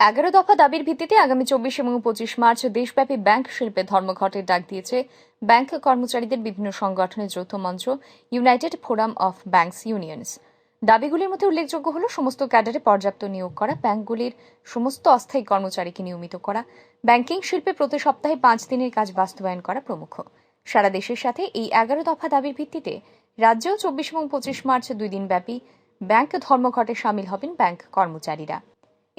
এগারো দফা দাবির ভিত্তিতে আগামী চব্বিশ এবং পঁচিশ মার্চ দেশব্যাপী ব্যাংক শিল্পে ধর্মঘটের ডাক দিয়েছে। ব্যাংক কর্মচারীদের বিভিন্ন সংগঠনের যৌথ মঞ্চ, United Forum of Banks Unions. দাবিগুলির মধ্যে উল্লেখযোগ্য হল সমস্ত ক্যাডারে পর্যাপ্ত নিয়োগ করা, ব্যাংকগুলির সমস্ত অস্থায়ী কর্মচারীকে নিয়মিত করা, ব্যাংকিং শিল্পে প্রতি সপ্তাহে পাঁচ দিনের কাজ বাস্তবায়ন করা প্রমুখ। সারা দেশের সাথে এই এগারো দফা দাবির ভিত্তিতে রাজ্যেও চব্বিশ এবং পঁচিশ মার্চ দুই দিন ব্যাপী ব্যাংক ধর্মঘটে সামিল হবেন ব্যাংক কর্মচারীরা।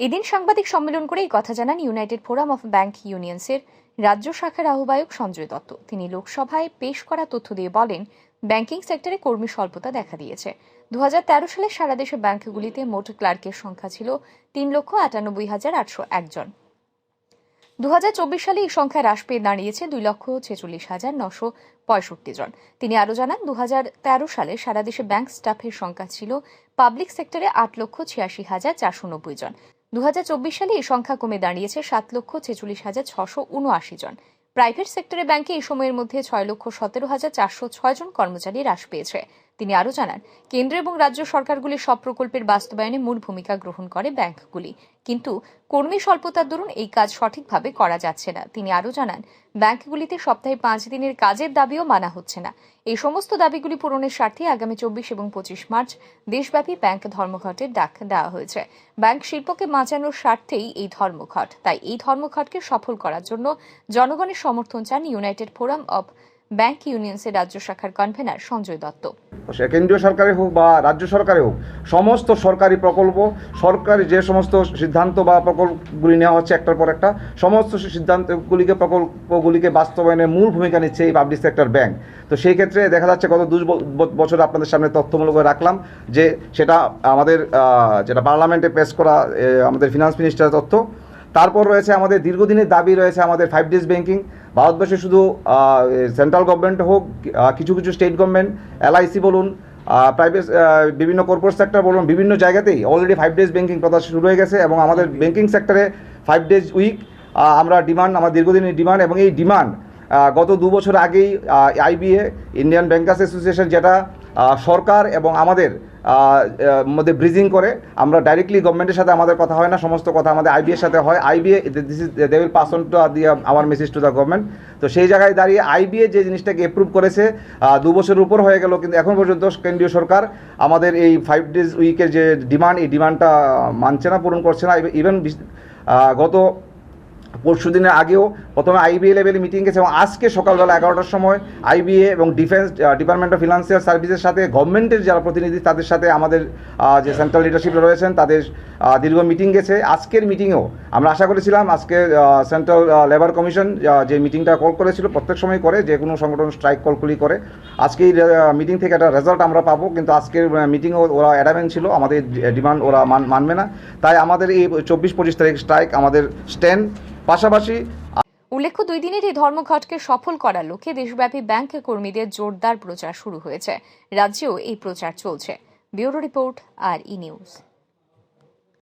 এদিন সাংবাদিক সম্মেলন করে এই কথা জানান ইউনাইটেড ফোরাম অফ ব্যাংক ইউনিয়নসের রাজ্য শাখার আহ্বায়ক সঞ্জয় দত্ত। তিনি লোকসভায় পেশ করা তথ্য দিয়ে বলেন, ব্যাংকিং সেক্টরে কর্মী স্বল্পতা দেখা দিয়েছে। দু হাজার তেরো সালে সারা দেশে ব্যাংকগুলিতে মোট ক্লার্কের সংখ্যা ছিল তিন লক্ষ আটানব্বই হাজার আটশো একজন দু হাজার চব্বিশ সালে এই সংখ্যা হ্রাস পেয়ে দাঁড়িয়েছে দুই লক্ষ ছেচল্লিশ হাজার নশো পঁয়ষট্টি জন। তিনি আরও জানান দু হাজার তেরো সালে সারা দেশে ব্যাংক স্টাফের সংখ্যা ছিল পাবলিক সেক্টরে আট লক্ষ ছিয়াশি হাজার চারশো নব্বই জন। দু হাজার চব্বিশ সালে এই সংখ্যা কমে দাঁড়িয়েছে সাত লক্ষ ছেচল্লিশ হাজার ছশো উনআশি জন। প্রাইভেট সেক্টরের ব্যাংকে এই সময়ের মধ্যে ছয় লক্ষ সতেরো হাজার চারশো ছয় জন কর্মচারী হ্রাস পেয়েছে। তিনি আরও জানান, কেন্দ্র এবং রাজ্য সরকারগুলির সব প্রকল্পের বাস্তবায়নে মূল ভূমিকা গ্রহণ করে ব্যাংকগুলি। কিন্তু কর্মী স্বল্পতার দরুন এই কাজ সঠিকভাবে করা যাচ্ছে না। তিনি আরও জানান, ব্যাংকগুলিতে সপ্তাহে পাঁচ দিনের কাজের দাবিও মানা হচ্ছে না। এই সমস্ত দাবিগুলি পূরণের স্বার্থে আগামী চব্বিশ এবং পঁচিশ মার্চ দেশব্যাপী ব্যাংক ধর্মঘটের ডাক দেওয়া হয়েছে। ব্যাংক শিল্পকে বাঁচানোর স্বার্থেই এই ধর্মঘট। তাই এই ধর্মঘটকে সফল করার জন্য জনগণের সমর্থন চান ইউনাইটেড ফোরাম অব ব্যাংক ইউনিয়ন্সের রাজ্য শাখার কনভেনার সঞ্জয় দত্ত। কেন্দ্রীয় সরকারে হোক বা রাজ্য সরকারে হোক, সমস্ত সরকারি প্রকল্প, সরকারি যে সমস্ত সিদ্ধান্ত বা প্রকল্পগুলি নেওয়া হচ্ছে একটার পর একটা, সমস্ত সিদ্ধান্তগুলিকে, প্রকল্পগুলিকে বাস্তবায়নে মূল ভূমিকা নিচ্ছে এই পাবলিক সেক্টর ব্যাংক তো সেই ক্ষেত্রে দেখা যাচ্ছে গত দু বছর আপনাদের সামনে তথ্যমূলক রাখলাম যে সেটা আমাদের যেটা পার্লামেন্টে পেশ করা আমাদের ফিনান্স মিনিস্টারের তথ্য তারপর রয়েছে আমাদের, দীর্ঘদিনের দাবি রয়েছে আমাদের ফাইভ ডেজ ব্যাংকিং ভারতবর্ষে শুধু সেন্ট্রাল গভর্নমেন্ট হোক কিছু কিছু স্টেট গভর্নমেন্ট এলআইসি বলুন প্রাইভেট বিভিন্ন কর্পোরেট সেক্টর বলুন, বিভিন্ন জায়গাতেই অলরেডি ফাইভ ডেজ ব্যাংকিং প্রথা শুরু হয়ে গেছে এবং আমাদের ব্যাংকিং সেক্টরে ফাইভ ডেজ উইক আমরা ডিমান্ড আমার দীর্ঘদিনের ডিমান্ড এবং এই ডিমান্ড গত দু বছর আগেই আইবিএ ইন্ডিয়ান ব্যাংকার্স অ্যাসোসিয়েশন যেটা সরকার এবং আমাদের মধ্যে ব্রিজিং করে। আমরা ডাইরেক্টলি গভর্নমেন্টের সাথে আমাদের কথা হয় না, সমস্ত কথা আমাদের আইবিএর সাথে হয়। IBA this is they will pass on to দিয়ে আমার মেসেজ টু দ্য গভর্নমেন্ট তো সেই জায়গায় দাঁড়িয়ে আইবিএ যে জিনিসটাকে অ্যাপ্রুভ করেছে দু বছরের উপর হয়ে গেল, কিন্তু এখন পর্যন্ত কেন্দ্রীয় সরকার আমাদের এই ফাইভ ডেজ উইকের যে ডিমান্ড এই ডিমান্ডটা মানছে না, পূরণ করছে না। ইভেন গত পরশু দিনের আগেও প্রথমে আইবিএ লেভেলে মিটিং গেছে এবং আজকে সকালবেলা এগারোটার সময় আইবিএ এবং ডিফেন্স ডিপার্টমেন্ট অফ ফিনান্সিয়াল সার্ভিসের সাথে গভর্নমেন্টের যারা প্রতিনিধি তাদের সাথে আমাদের যে সেন্ট্রাল লিডারশিপ রয়েছেন, তাদের দীর্ঘ মিটিং গেছে। আজকের মিটিংয়েও আমরা আশা করেছিলাম আজকে সেন্ট্রাল লেবার কমিশন যে মিটিংটা কল করেছিল প্রত্যেক সময় করে, যে কোনো সংগঠন স্ট্রাইক কলগুলি করে। আজকে এই মিটিং থেকে একটা রেজাল্ট আমরা পাবো, কিন্তু আজকের মিটিংও ওরা অ্যাডামেন্ট ছিল, আমাদের ডিমান্ড ওরা মান- মানবে না। তাই আমাদের এই চব্বিশ পঁচিশ তারিখ স্ট্রাইক আমাদের স্ট্যান্ড পাশাপাশি উল্লেখ্য, দুই দিনের এই ধর্মঘটকে সফল করার লক্ষ্যে দেশব্যাপী ব্যাংক কর্মীদের জোরদার প্রচার শুরু হয়েছে। রাজ্যেও এই প্রচার চলছে। Bureau report, R E News.